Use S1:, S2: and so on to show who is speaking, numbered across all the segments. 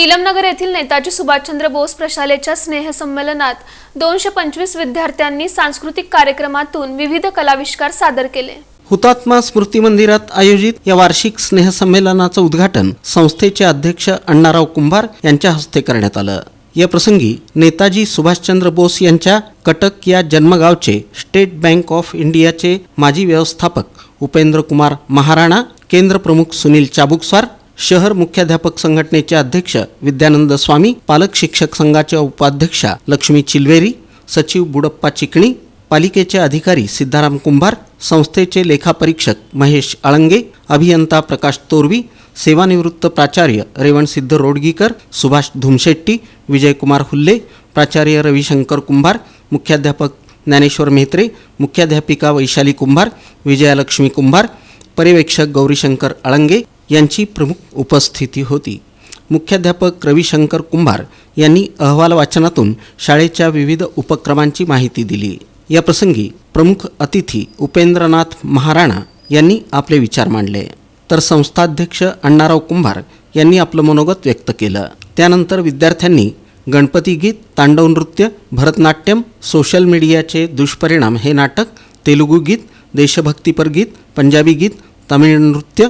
S1: नीलमनगर येथील नेताजी सुभाषचंद्र बोस प्रशालेच्या स्नेहसंमेलनात दोनशे पंचवीस विद्यार्थ्यांनी सांस्कृतिक कार्यक्रमातून विविध कलाविष्कार सादर केले.
S2: हुतात्मा स्मृती मंदिरात आयोजित या वार्षिक स्नेहसंमेलनाचं उद्घाटन संस्थेचे अध्यक्ष अण्णाराव कुंभार यांच्या हस्ते करण्यात आलं. या प्रसंगी नेताजी सुभाषचंद्र बोस यांच्या कटक या जन्मगावचे स्टेट बँक ऑफ इंडियाचे माजी व्यवस्थापक उपेंद्र कुमार महाराणा केंद्र प्रमुख सुनील चाबुकस्वार शहर मुख्याध्यापक संघटनेचे अध्यक्ष विद्यानंद स्वामी पालक शिक्षक संघाच्या उपाध्यक्षा लक्ष्मी चिलवेरी सचिव बुडप्पा चिकणी पालिकेचे अधिकारी सिद्धाराम कुंभार संस्थेचे लेखापरीक्षक महेश आळंगे अभियंता प्रकाश तोरवी सेवानिवृत्त प्राचार्य रेवणसिद्ध रोडगीकर सुभाष धुमशेट्टी विजयकुमार हुल्ले प्राचार्य रविशंकर कुंभार मुख्याध्यापक ज्ञानेश्वर मेहत्रे मुख्याध्यापिका वैशाली कुंभार विजयालक्ष्मी कुंभार पर्यवेक्षक गौरीशंकर आळंगे यांची प्रमुख उपस्थिती होती. मुख्याध्यापक रविशंकर कुंभार यांनी अहवाल वाचनातून शाळेच्या विविध उपक्रमांची माहिती दिली. या प्रसंगी प्रमुख अतिथी उपेंद्रनाथ महाराणा यांनी आपले विचार मांडले. तर संस्थाध्यक्ष अण्णाराव कुंभार यांनी आपलं मनोगत व्यक्त केलं. त्यानंतर विद्यार्थ्यांनी गणपती गीत तांडव नृत्य भरतनाट्यम सोशल मीडियाचे दुष्परिणाम हे नाटक तेलुगू गीत देशभक्तीपर गीत पंजाबी गीत तमिळ नृत्य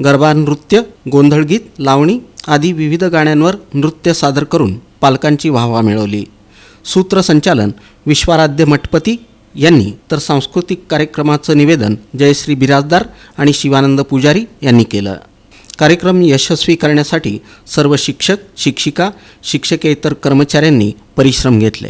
S2: गरबा नृत्य गोंधळ गीत लावणी आदी विविध गाण्यांवर नृत्य सादर करून पालकांची वाहवा मिळवली. सूत्रसंचालन विश्वाराध्य मठपती यांनी तर सांस्कृतिक कार्यक्रमाचं निवेदन जयश्री बिराजदार आणि शिवानंद पुजारी यांनी केलं. कार्यक्रम यशस्वी करण्यासाठी सर्व शिक्षक शिक्षिका शिक्षकेतर कर्मचाऱ्यांनी परिश्रम घेतले.